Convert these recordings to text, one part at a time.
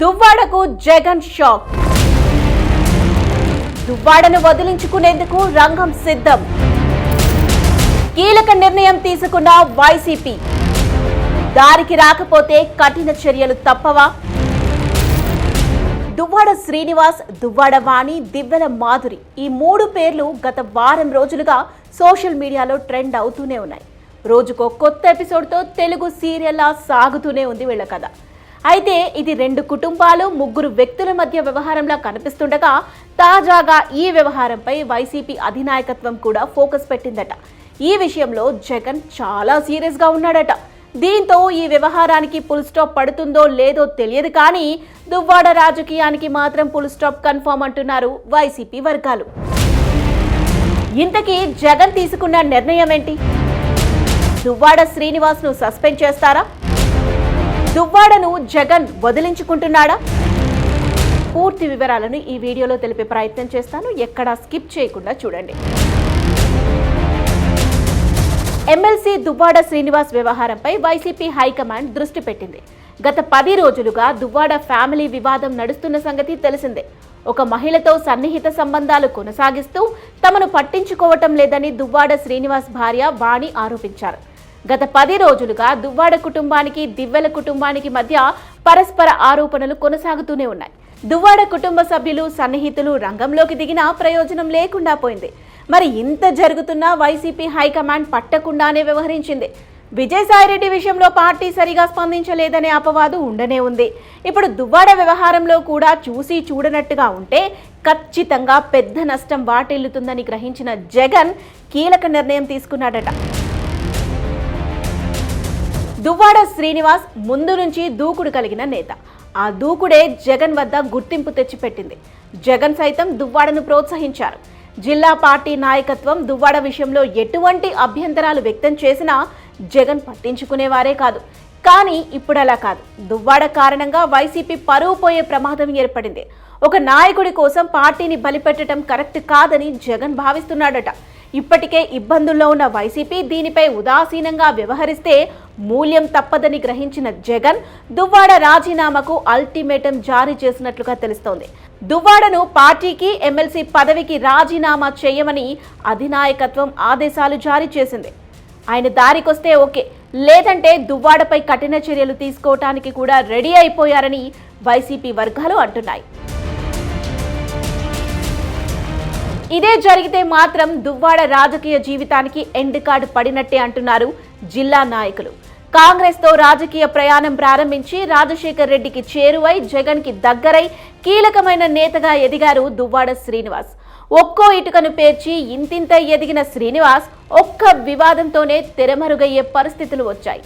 దువ్వాడకు Jagan shock. దువ్వాడను వదిలించుకునేందుకు రంగం సిద్ధం. కీలక నిర్ణయం తీసుకున్న వైసీపీ. దారికి రాకపోతే కఠిన చర్యలు తప్పవా? దువ్వాడ శ్రీనివాస్ దువ్వాడ వాణి దివ్వెల మాధురి ఈ మూడు పేర్లు గత వారం రోజులుగా సోషల్ మీడియాలో ట్రెండ్ అవుతూనే ఉన్నాయి. రోజుకో కొత్త ఎపిసోడ్తో తెలుగు సీరియల్లా సాగుతూనే ఉంది వీళ్ళ కథ. అయితే ఇది రెండు కుటుంబాలు ముగ్గురు వ్యక్తుల మధ్య వ్యవహారంలా కనిపిస్తుండగా తాజాగా ఈ వ్యవహారంపై వైసీపీ అధినాయకత్వం కూడా ఫోకస్ పెట్టిందట. ఈ విషయంలో జగన్ చాలా సీరియస్గా ఉన్నాడట. దీంతో ఈ వ్యవహారానికి ఫుల్ స్టాప్ పడుతుందో లేదో తెలియదు కానీ దువ్వాడ రాజకీయానికి మాత్రం ఫుల్ స్టాప్ కన్ఫామ్ అంటున్నారు వైసీపీ వర్గాలు. ఇంతకీ జగన్ తీసుకున్న నిర్ణయం ఏంటి? దువ్వాడ శ్రీనివాస్ను సస్పెండ్ చేస్తారా? దువ్వాడను జగన్ వదిలించుకుంటున్నాడా? పూర్తి వివరాలను ఈ వీడియోలో తెలిపే ప్రయత్నం చేస్తాను. ఎక్కడా స్కిప్ చేయకుండా చూడండి. ఎమ్మెల్సీ దువ్వాడ శ్రీనివాస్ వ్యవహారంపై వైసీపీ హైకమాండ్ దృష్టి పెట్టింది. గత పది రోజులుగా దువ్వాడ ఫ్యామిలీ వివాదం నడుస్తున్న సంగతి తెలిసిందే. ఒక మహిళతో సన్నిహిత సంబంధాలు కొనసాగిస్తూ తమను పట్టించుకోవటం లేదని దువ్వాడ శ్రీనివాస్ భార్య వాణి ఆరోపించారు. గత పది రోజులుగా దువ్వాడ కుటుంబానికి దివ్వెల కుటుంబానికి మధ్య పరస్పర ఆరోపణలు కొనసాగుతూనే ఉన్నాయి. దువ్వాడ కుటుంబ సభ్యులు సన్నిహితులు రంగంలోకి దిగినా ప్రయోజనం లేకుండా పోయింది. మరి ఇంత జరుగుతున్నా వైసీపీ హైకమాండ్ పట్టకుండానే వ్యవహరించింది. విజయసాయిరెడ్డి విషయంలో పార్టీ సరిగా స్పందించలేదనే అపవాదు ఉండనే ఉంది. ఇప్పుడు దువ్వాడ వ్యవహారంలో కూడా చూసి చూడనట్టుగా ఉంటే ఖచ్చితంగా పెద్ద నష్టం వాటిల్లుతుందని గ్రహించిన జగన్ కీలక నిర్ణయం తీసుకున్నాడట. దువ్వాడ శ్రీనివాస్ ముందు నుంచి దూకుడు కలిగిన నేత. ఆ దూకుడే జగన్ వద్ద గుర్తింపు తెచ్చిపెట్టింది. జగన్ సైతం దువ్వాడను ప్రోత్సహించారు. జిల్లా పార్టీ నాయకత్వం దువ్వాడ విషయంలో ఎటువంటి అభ్యంతరాలు వ్యక్తం చేసినా జగన్ పట్టించుకునేవారే కాదు. కానీ ఇప్పుడు అలా కాదు. దువ్వాడ కారణంగా వైసీపీ పరువు పోయే ప్రమాదం ఏర్పడింది. ఒక నాయకుడి కోసం పార్టీని బలిపెట్టడం కరెక్ట్ కాదని జగన్ భావిస్తున్నాడట. ఇప్పటికే ఇబ్బందుల్లో ఉన్న వైసీపీ దీనిపై ఉదాసీనంగా వ్యవహరిస్తే మూల్యం తప్పదని గ్రహించిన జగన్ దువ్వాడ రాజీనామాకు అల్టిమేటం జారీ చేసినట్లుగా తెలుస్తోంది. దువ్వాడను పార్టీకి ఎమ్మెల్సీ పదవికి రాజీనామా చేయమని అధినాయకత్వం ఆదేశాలు జారీ చేసింది. ఆయన దారికొస్తే ఓకే లేదంటే దువ్వాడపై కఠిన చర్యలు తీసుకోవటానికి కూడా రెడీ అయిపోయారని వైసీపీ వర్గాలు అంటున్నాయి. ఇదే జరిగితే మాత్రం దువ్వాడ రాజకీయ జీవితానికి ఎండ్ కార్డు పడినట్టే అంటున్నారు జిల్లా నాయకులు. కాంగ్రెస్తో రాజకీయ ప్రయాణం ప్రారంభించి రాజశేఖర్ రెడ్డికి చేరువై జగన్కి దగ్గరై కీలకమైన నేతగా ఎదిగారు దువ్వాడ శ్రీనివాస్. ఒక్కో ఇటుకను పేర్చి ఇంతింత ఎదిగిన శ్రీనివాస్ ఒక్క వివాదంతోనే తెరమరుగయ్యే పరిస్థితులు వచ్చాయి.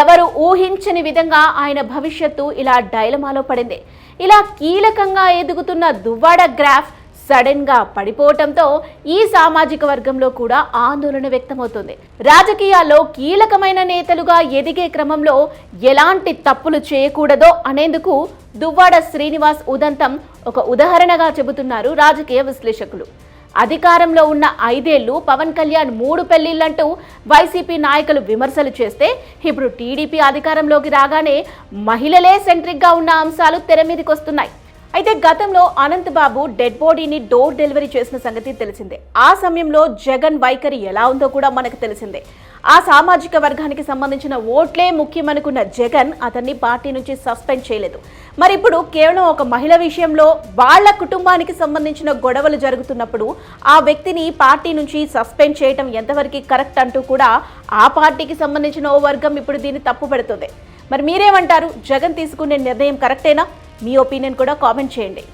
ఎవరు ఊహించని విధంగా ఆయన భవిష్యత్తు ఇలా డైలమాలో పడింది. ఇలా కీలకంగా ఎదుగుతున్న దువ్వాడ గ్రాఫ్ సడన్గా పడిపోవటంతో ఈ సామాజిక వర్గంలో కూడా ఆందోళన వ్యక్తమవుతుంది. రాజకీయాల్లో కీలకమైన నేతలుగా ఎదిగే క్రమంలో ఎలాంటి తప్పులు చేయకూడదో అనేందుకు దువ్వాడ శ్రీనివాస్ ఉదంతం ఒక ఉదాహరణగా చెబుతున్నారు రాజకీయ విశ్లేషకులు. అధికారంలో ఉన్న ఐదేళ్ళు పవన్ కళ్యాణ్ మూడు పెళ్ళిళ్ళంటూ వైసీపీ నాయకులు విమర్శలు చేస్తే ఇప్పుడు టీడీపీ అధికారంలోకి రాగానే మహిళలే సెంట్రిక్గా ఉన్న అంశాలు తెర మీదకి వస్తున్నాయి అయితే గతంలో అనంత్ బాబు డెడ్ బాడీని డోర్ డెలివరీ చేసిన సంగతి తెలిసిందే. ఆ సమయంలో జగన్ వైఖరి ఎలా ఉందో కూడా మనకు తెలిసిందే. ఆ సామాజిక వర్గానికి సంబంధించిన ఓట్లే ముఖ్యమనుకున్న జగన్ అతన్ని పార్టీ నుంచి సస్పెండ్ చేయలేదు. మరి ఇప్పుడు కేవలం ఒక మహిళ విషయంలో వాళ్ళ కుటుంబానికి సంబంధించిన గొడవలు జరుగుతున్నప్పుడు ఆ వ్యక్తిని పార్టీ నుంచి సస్పెండ్ చేయటం ఎంతవరకు కరెక్ట్ అంటూ కూడా ఆ పార్టీకి సంబంధించిన ఓ వర్గం ఇప్పుడు దీన్ని తప్పు పెడుతుంది మరి మీరేమంటారు? జగన్ తీసుకునే నిర్ణయం కరెక్టేనా? మీ ఒపీనియన్ కూడా కామెంట్ చేయండి.